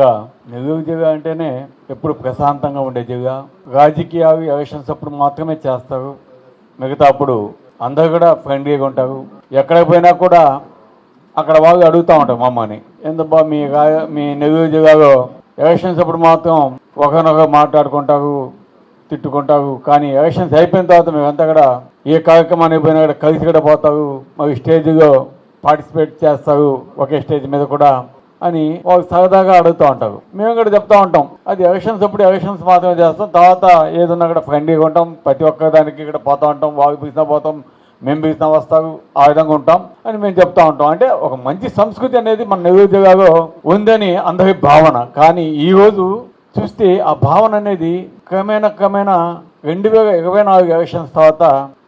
నిజంగా నెల్లూరు జిల్లా అంటేనే ఎప్పుడు ప్రశాంతంగా ఉండే జిల్లా రాజకీయాలు ఎలక్షన్స్ అప్పుడు మాత్రమే చేస్తారు. మిగతా అప్పుడు అందరు కూడా ఫ్రెండ్లీగా ఉంటారు. ఎక్కడికి పోయినా కూడా అక్కడ వాళ్ళు అడుగుతూ ఉంటారు మమ్మల్ని. ఎందుబా మీ మీ నెల్లూరు జిల్లాలో ఎలక్షన్స్ అప్పుడు మాత్రం ఒకరినొకరు మాట్లాడుకుంటారు తిట్టుకుంటారు. కానీ ఎలక్షన్స్ అయిపోయిన తర్వాత మేమంతా కూడా ఏ కార్యక్రమానికి పోయినా కూడా కలిసి కూడా పోతారు. మరి స్టేజ్లో పార్టిసిపేట్ చేస్తారు. ఒకే స్టేజ్ మీద కూడా అని వాళ్ళు సరదాగా అడుగుతూ ఉంటారు. మేము కూడా చెప్తా ఉంటాం. అది ఎలక్షన్స్ అప్పుడు ఎలక్షన్స్ మాత్రమే చేస్తాం. తర్వాత ఏదన్నా కూడా ఫ్రెండ్లీగా ఉంటాం. ప్రతి ఒక్క దానికి ఇక్కడ పోతా ఉంటాం. వాళ్ళు పిలిచినా పోతాం. మేము పిలిచినా వస్తారు. ఆ విధంగా ఉంటాం అని మేము చెప్తా ఉంటాం. అంటే ఒక మంచి సంస్కృతి అనేది మన నెల్లూరు జిల్లాలో ఉందని అందరి భావన. కానీ ఈ రోజు చూస్తే ఆ భావన అనేది క్రమేణా క్రమేణా రెండు వేల ఇరవై నాలుగు ఎలక్షన్స్ తర్వాత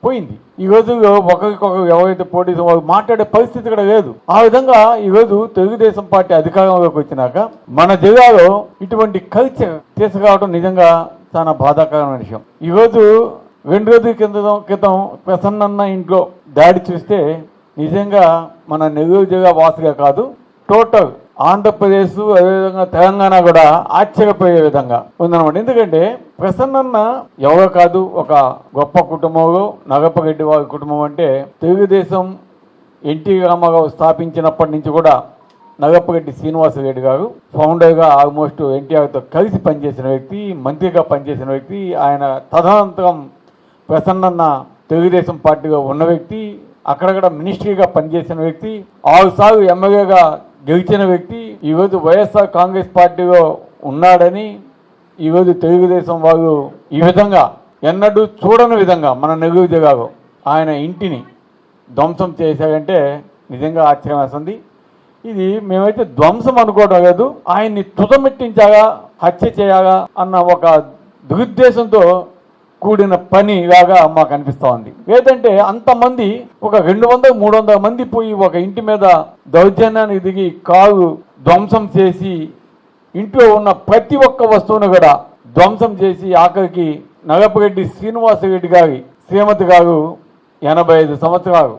పోయింది. ఈ రోజు ఒకరికొకరు ఎవరైతే పోటీ వాళ్ళు మాట్లాడే పరిస్థితి కూడా లేదు. ఆ విధంగా ఈ రోజు తెలుగుదేశం పార్టీ అధికారంలోకి వచ్చినాక మన జిల్లాలో ఇటువంటి కల్చర్ తీసుకురావడం నిజంగా చాలా బాధాకరమైన విషయం. ఈరోజు రెండు రోజుల క్రితం క్రితం ప్రసన్నన్న ఇంట్లో దాడి చూస్తే నిజంగా మన నెల్లూరు జిల్లా వాసుగా కాదు టోటల్ ఆంధ్రప్రదేశ్ అదేవిధంగా తెలంగాణ కూడా ఆశ్చర్యపోయే విధంగా ఉందన్నమాట. ఎందుకంటే ప్రసన్నన్న ఎవరో కాదు ఒక గొప్ప కుటుంబంలో నగపగడ్డి వారి కుటుంబం అంటే తెలుగుదేశం ఎన్టీ రామారావు స్థాపించినప్పటి నుంచి కూడా నగప్పగడ్డి శ్రీనివాసరెడ్డి గారు ఫౌండర్గా ఆల్మోస్ట్ ఎన్టీఆర్తో కలిసి పనిచేసిన వ్యక్తి మంత్రిగా పనిచేసిన వ్యక్తి ఆయన తదనంతరం ప్రసన్నన్న తెలుగుదేశం పార్టీలో ఉన్న వ్యక్తి అక్కడక్కడ మినిస్ట్రీగా పనిచేసిన వ్యక్తి ఆరుసార్లు ఎమ్మెల్యేగా గెలిచిన వ్యక్తి ఈరోజు వైఎస్ఆర్ కాంగ్రెస్ పార్టీలో ఉన్నాడని ఈరోజు తెలుగుదేశం వాళ్ళు ఈ విధంగా ఎన్నడూ చూడని విధంగా మన నెల్లూరు ఆయన ఇంటిని ధ్వంసం చేశారంటే నిజంగా ఆశ్చర్యం వేస్తుంది ఇది మేమైతే ధ్వంసం అనుకోవడం లేదు ఆయన్ని తుదమెట్టించాగా హత్య చేయాలా అన్న ఒక దురుద్దేశంతో కూడిన పని లాగా మాకు అనిపిస్తూ ఉంది ఏదంటే అంతమంది ఒక రెండు వందల మూడు వందల మంది పోయి ఒక ఇంటి మీద దౌర్జన్యానికి దిగి కారు ధ్వంసం చేసి ఇంట్లో ఉన్న ప్రతి ఒక్క వస్తువును కూడా ధ్వంసం చేసి ఆఖరికి నగపరెడ్డి శ్రీనివాసరెడ్డి గారి శ్రీమతి గారు ఎనభై ఐదు సంవత్సరాలు.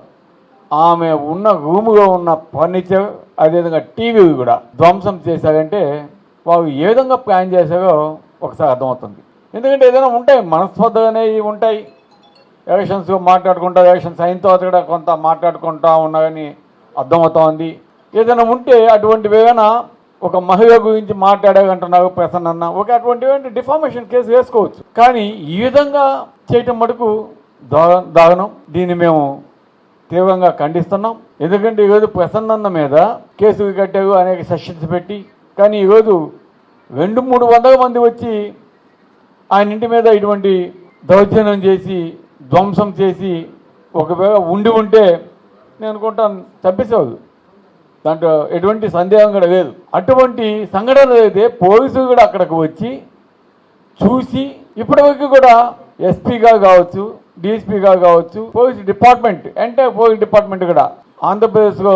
ఆమె ఉన్న రూములో ఉన్న ఫర్నిచర్ అదేవిధంగా టీవీ కూడా ధ్వంసం చేశారంటే వారు ఏ విధంగా ప్లాన్ చేశారో ఒకసారి అర్థమవుతుంది. ఎందుకంటే ఏదైనా ఉంటాయి మనస్పర్ధలు అనేవి ఉంటాయి. ఎలక్షన్స్ మాట్లాడుకుంటా ఎలక్షన్స్ అయిన తర్వాత కూడా కొంత మాట్లాడుకుంటా ఉన్నా కానీ అర్థమవుతోంది. ఏదైనా ఉంటే అటువంటివి ఏమైనా ఒక మహిళ గురించి మాట్లాడారంటున్నారు ప్రసన్న ఒక అటువంటి డిఫార్మేషన్ కేసు వేసుకోవచ్చు. కానీ ఈ విధంగా చేయటం మటుకు దా- దారుణం. దీన్ని మేము తీవ్రంగా ఖండిస్తున్నాం. ఎందుకంటే ఈరోజు ప్రసన్నన్న మీద కేసు కట్టారు అనేక సెషన్స్ పెట్టి. కానీ ఈరోజు రెండు మూడు వందల మంది వచ్చి ఆయన ఇంటి మీద ఇటువంటి దౌర్జన్యం చేసి ధ్వంసం చేసి ఒకవేళ ఉండి ఉంటే నేను అనుకుంటాను చంపేసేవాళ్ళు. దాంట్లో ఎటువంటి సందేహం కూడా లేదు. అటువంటి సంఘటనలు అయితే పోలీసులు కూడా అక్కడికి వచ్చి చూసి ఇప్పటివరకు కూడా ఎస్పీగా కావచ్చు డిఎస్పీగా కావచ్చు పోలీస్ డిపార్ట్మెంట్ అంటే పోలీస్ డిపార్ట్మెంట్ కూడా ఆంధ్రప్రదేశ్లో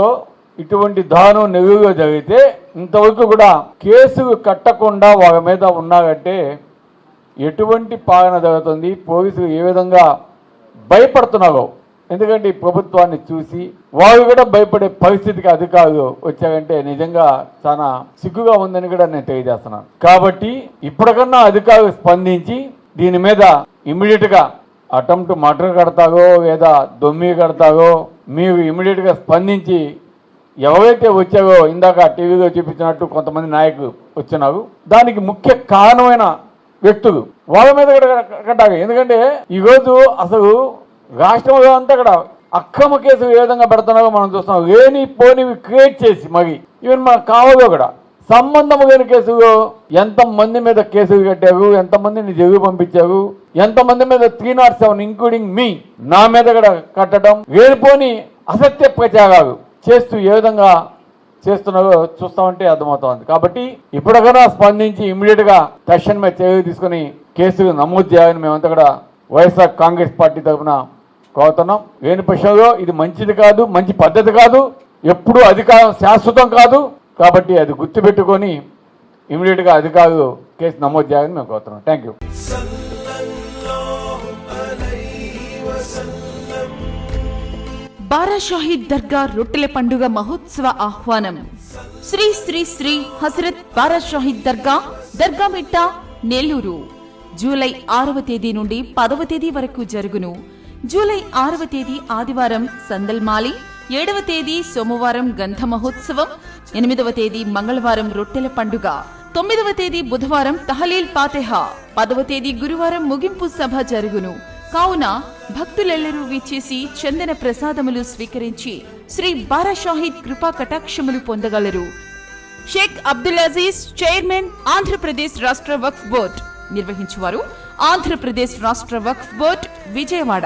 ఇటువంటి దారుణం నెగుగా జరిగితే ఇంతవరకు కూడా కేసు కట్టకుండా వాళ్ళ మీద ఉన్నారంటే ఎటువంటి పాలన జరుగుతుంది పోలీసులు ఏ విధంగా భయపడుతున్నారో ఎందుకంటే ఈ ప్రభుత్వాన్ని చూసి వారు కూడా భయపడే పరిస్థితికి అధికారులు వచ్చారంటే నిజంగా చాలా సిగ్గుగా ఉందని కూడా నేను తెలియజేస్తున్నాను. కాబట్టి ఇప్పటికన్నా అధికారులు స్పందించి దీని మీద ఇమ్మీడియట్గా అటెంప్ట్ మర్డర్ కడతారో లేదా దొమ్మి కడతారో మీరు ఇమ్మీడియట్గా స్పందించి ఎవరైతే వచ్చారో ఇందాక టీవీలో చూపించినట్టు కొంతమంది నాయకులు వచ్చినారు. దానికి ముఖ్య కారణమైన వ్యక్తులు. వాళ్ళ మీద కూడా కట్టాలి. ఎందుకంటే ఈరోజు అసలు రాష్ట్రంలో అంతా కూడా అక్రమ కేసులు ఏ విధంగా పెడుతున్నారో మనం చూస్తున్నాం. లేని పోనివి క్రియేట్ చేసి మరి. ఈవెన్ మన కావలో కూడా సంబంధం లేని కేసులు ఎంతమంది మీద కేసులు కట్టారు? ఎంతమందిని జైలు పంపించారు? ఎంతమంది మీద త్రీ నాట్ సెవెన్ ఇంక్లూడింగ్ మీ నా మీద కూడా కట్టడం. లేనిపోని అసత్య ప్రచారాలు చేస్తూ ఏ విధంగా చేస్తున్నారో చూస్తామంటే అర్థమవుతోంది. కాబట్టి ఇప్పటికైనా స్పందించి ఇమ్మీడియట్గా తక్షణ మీద చర్యలు తీసుకుని కేసులు నమోదు చేయాలని మేమంతా కూడా వైఎస్ఆర్ కాంగ్రెస్ పార్టీ తరఫున కోరుతున్నాం. లేని పక్షంలో ఇది మంచిది కాదు మంచి పద్ధతి కాదు ఎప్పుడూ అధికారం శాశ్వతం కాదు. కాబట్టి అది గుర్తుపెట్టుకొని ఇమ్మీడియట్గా అధికారులు కేసు నమోదు చేయాలని మేము కోరుతున్నాం. Thank you. బారాషాహీద్ దర్గా రొట్టెల పండుగ మహోత్సవ ఆహ్వానం. శ్రీ శ్రీ శ్రీ హజరత్ బారాషాహీద్ దర్గా దర్గా మిట్ట నెల్లూరు. జూలై ఆరవ తేదీ నుండి పదవ తేదీ వరకు జరుగును. జూలై ఆరవ తేదీ ఆదివారం సందల్మాలి ఏడవ తేదీ సోమవారం గంధ మహోత్సవం ఎనిమిదవ తేదీ మంగళవారం రొట్టెల పండుగ తొమ్మిదవ తేదీ బుధవారం తహలీల్ పాతెహా పదవ తేదీ గురువారం ముగింపు సభ జరుగును. కావున భక్తులెల్లరూ విచ్చేసి చందన ప్రసాదములు స్వీకరించి శ్రీ బారాషాహిద్ కృపా కటాక్షములు పొందగలరు. షేక్ అబ్దుల్ అజీజ్ చైర్మన్ ఆంధ్రప్రదేశ్ రాష్ట్ర వక్ఫ్ బోర్డ్ నిర్వహించువారు ఆంధ్రప్రదేశ్ రాష్ట్ర వక్ఫ్ బోర్డ్ విజయవాడ.